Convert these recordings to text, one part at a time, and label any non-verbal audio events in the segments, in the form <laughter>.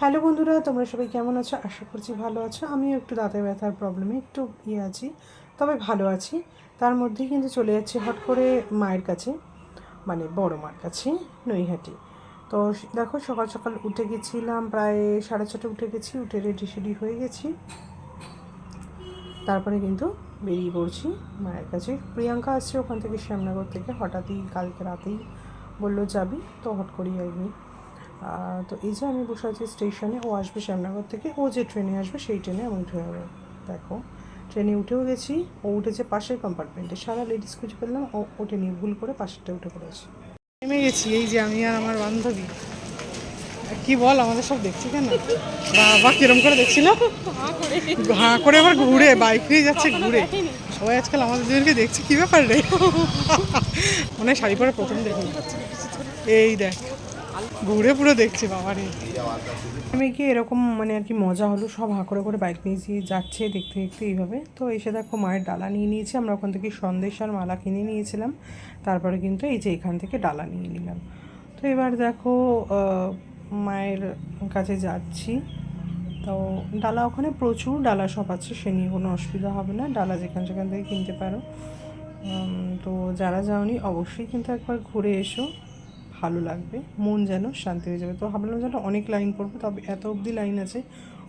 Hello বন্ধুরা তোমরা সবাই কেমন আছো? আশা করছি ভালো আছো। আমিও একটু দাঁতে ব্যথার প্রবলেমে একটু ইয়ে আছি তবে ভালো আছি। তার মধ্যেই কিন্তু চলে যাচ্ছি হট করে মায়ের কাছে মানে বড় মার কাছে নৈহাটি। তো দেখো সকাল সকাল উঠে গেছিলাম প্রায় সাড়ে ছটা উঠে গেছি উঠে রেডি সেডি হয়ে গেছি। তারপরে কিন্তু বেরিয়ে পড়ছি মায়ের কাছে। প্রিয়াঙ্কা আসছে ওখান থেকে শ্যামনগর থেকে হঠাৎই কালকে রাতেই বলল যাবি? তো হট করেই আহ, তো এই যে আমি বসে আছি স্টেশনে ও আসবে শ্যামনগর থেকে ও যে ট্রেনে আসবে সেই ট্রেনে আমি উঠে যাব। দেখো ট্রেনে উঠেও গেছি ও উঠেছে পাশের কম্পার্টমেন্টে সারা লেডিস খুঁজে পেলাম ও ওঠেনি ভুল করে পাশেরটা উঠে পড়েছে। নেমে গেছি এই যে আমি আর আমার বান্ধবী। কি বল আমাদের সব দেখছি কেন? বাবা কিরম করে দেখছিলাম হাঁ করে আবার ঘুরে বাইক নিয়ে যাচ্ছে ঘুরে। সবাই আজকাল আমাদের দুজনকে দেখছে কি ব্যাপার রে? <laughs> মনে হয় শাড়ি পরে প্রথম দেখি এই দেখ ঘুরে পুরো দেখছে বাবারে। আমি কি এরকম মানে আর কি মজা হলো, সব হাঁ করে করে বাইক নিয়ে যেয়ে যাচ্ছে দেখতে দেখতে এইভাবে। তো এসে দেখো মায়ের ডালা নিয়ে নিয়েছি, আমরা ওখান থেকে সন্দেশ আর মালা কিনে নিয়েছিলাম। তারপরে কিন্তু এই যে এখান থেকে ডালা নিয়ে নিলাম। তো এবার দেখো মায়ের কাছে যাচ্ছি। তো ডালা ওখানে প্রচুর ডালা সব আছে, সে নিয়ে কোনো অসুবিধা হবে না। ডালা যেখান সেখান থেকে কিনতে পারো। তো যারা যাওনি অবশ্যই কিন্তু একবার ঘুরে এসো। ভালো লাগবে, মন যেন শান্তি হয়ে যাবে। তো ভাবলাম যেন অনেক লাইন পড়বে, তবে এত অবধি লাইন আছে।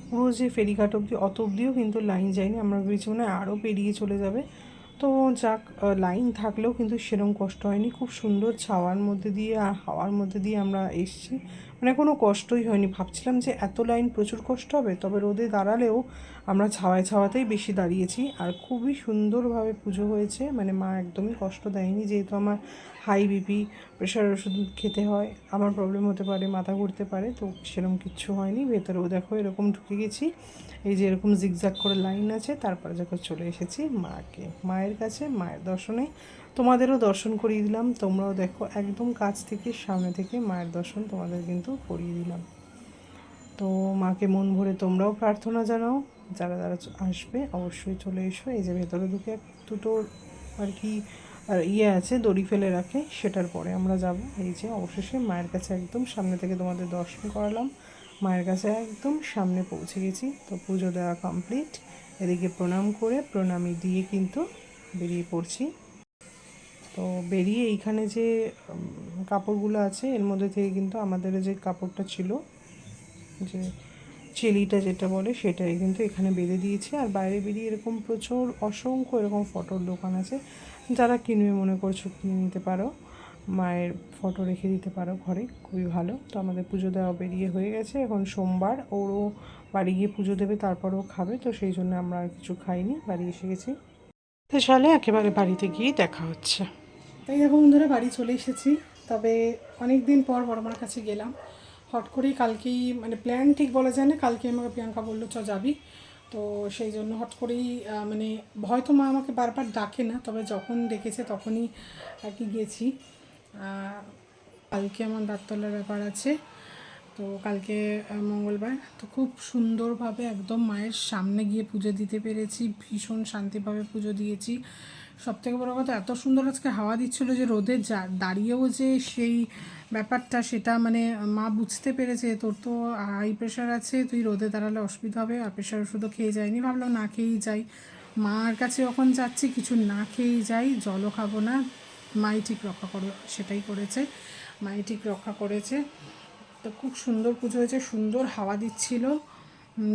পুরো যে ফেরিঘাট অবধি, অত অবধিও কিন্তু লাইন যায়নি। আমরা ভেবেছি মনে হয় আরও পেরিয়ে চলে যাবে। তো যাক লাইন থাকলেও কিন্তু সেরকম কষ্ট হয়নি। খুব সুন্দর ছাওয়ার মধ্যে দিয়ে আর হাওয়ার মধ্যে দিয়ে আমরা এসছি। মানে কোনো কষ্টই হয়নি। ভাবছিলাম যে এত লাইন প্রচুর কষ্ট হবে, তবে রোদে দাঁড়ালেও আমরা ছাওয়ায় ছাওয়াতেই বেশি দাঁড়িয়েছি। আর খুবই সুন্দরভাবে পুজো হয়েছে মানে মা একদমই কষ্ট দেয়নি, যেহেতু আমার হাই বিপি প্রেশার ওষুধ খেতে হয়, আমার প্রবলেম হতে পারে, মাথা ঘুরতে পারে, তো সেরকম কিচ্ছু হয়নি। ভেতরেও দেখো এরকম ঢুকে গেছি, এই যে এরকম জিগজাগ করে লাইন আছে, তারপরে যখন চলে এসেছি মাকে। মায়ের কাছে, মায়ের দর্শনে তোমাদেরও দর্শন করিয়ে দিলাম। তোমরাও দেখো, একদম কাছ থেকে, সামনে থেকে মায়ের দর্শন তোমাদের কিন্তু করিয়ে দিলাম। তো মাকে মন ভরে তোমরাও প্রার্থনা জানাও। যারা যারা আসবে, অবশ্যই চলে এসো। এই যে ভেতরে ঢুকে দুটো আর কি, আর ইয়ে আছে, দড়ি ফেলে রাখে, সেটার পরে আমরা যাব। এই যে অবশেষে মায়ের কাছে একদম সামনে থেকে তোমাদের দর্শন করালাম। মায়ের কাছে একদম সামনে পৌঁছে গেছি। তো পুজো দেওয়া কমপ্লিট এদিকে প্রণাম করে, প্রণামী দিয়ে কিন্তু বেরিয়ে পড়ছি। তো বেরিয়ে এইখানে যে কাপড়গুলো আছে, এর মধ্যে থেকে কিন্তু আমাদের যে কাপড়টা ছিল, যে চেলিটা যেটা বলে সেটাই কিন্তু এখানে বেঁধে দিয়েছে। আর বাইরে বেরিয়ে এরকম প্রচুর অসংখ্য এরকম ফটোর দোকান আছে। যারা কিনবে মনে করছ কিনে নিতে পারো, মায়ের ফটো রেখে দিতে পারো ঘরে, খুবই ভালো। তো আমাদের পুজো দেওয়া বেরিয়ে হয়ে গেছে। এখন সোমবার, ওরও বাড়ি গিয়ে পুজো দেবে, তারপরেও খাবে, তো সেই জন্য আমরা আর কিছু খাইনি, বাড়ি এসে গেছি। তো একেবারে বাড়িতে গিয়ে দেখা হচ্ছে। তাই দেখো বন্ধুরা, বাড়ি চলে এসেছি। তবে অনেক দিন পর বড়মার কাছে গেলাম। হট করেই কালকেই মানে প্ল্যান ঠিক বলা যায় না কালকে আমাকে প্রিয়াঙ্কা বলল, চ যাবি? তো সেই জন্য হট করেই মানে হয়তো মা আমাকে বারবার ডাকে না, তবে যখন ডেকেছে তখনই আর কি গেছি। কালকে আমার দাঁততলার ব্যাপার আছে। তো কালকে মঙ্গলবার। তো খুব সুন্দরভাবে একদম মায়ের সামনে গিয়ে পুজো দিতে পেরেছি, ভীষণ শান্তিভাবে পুজো দিয়েছি। সব থেকে বড় কথা, এত সুন্দর আজকে হাওয়া দিচ্ছিল যে রোদে যা দাঁড়িয়েও যে সেই ব্যাপারটা, সেটা মানে মা বুঝতে পেরেছে, তোর তো হাই প্রেশার আছে, তুই রোদে দাঁড়ালে অসুবিধা হবে, আর প্রেশার ওষুধও খেয়ে যায়নি। ভাবলাম না, খেয়েই যাই। মার কাছে যখন যাচ্ছি, কিছু না খেয়েই যাই, জলও খাব না, মাই ঠিক রক্ষা করো সেটাই করেছে, মাই ঠিক রক্ষা করেছে। তো খুব সুন্দর পুজো হয়েছে, সুন্দর হাওয়া দিচ্ছিল।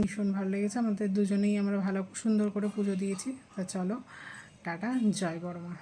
ভীষণ ভালো লেগেছে, আমাদের দুজনেই আমরা ভালো সুন্দর করে পুজো দিয়েছি। তা চলো। টাটা জয় বড়মা।